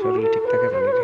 শরীর ঠিক থাকে ভালো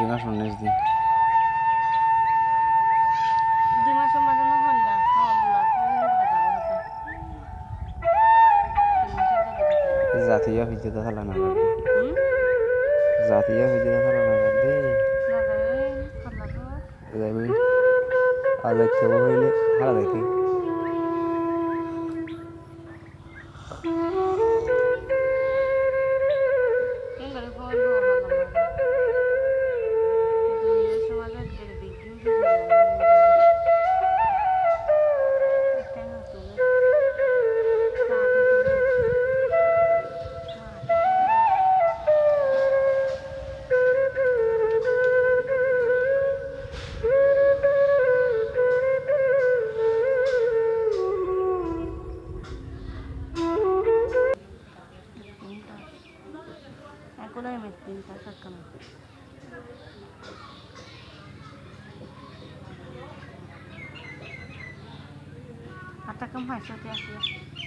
দুই মাসের মাঝে না হল্লা হল্লা জাতীয় হইতে তো থালা না। জাতীয় হইতে তো। থালা না যাইবে আর দেখতে হইলে হারা দেখি। तीन तास अक्का आता कम व्हायचं ते असलं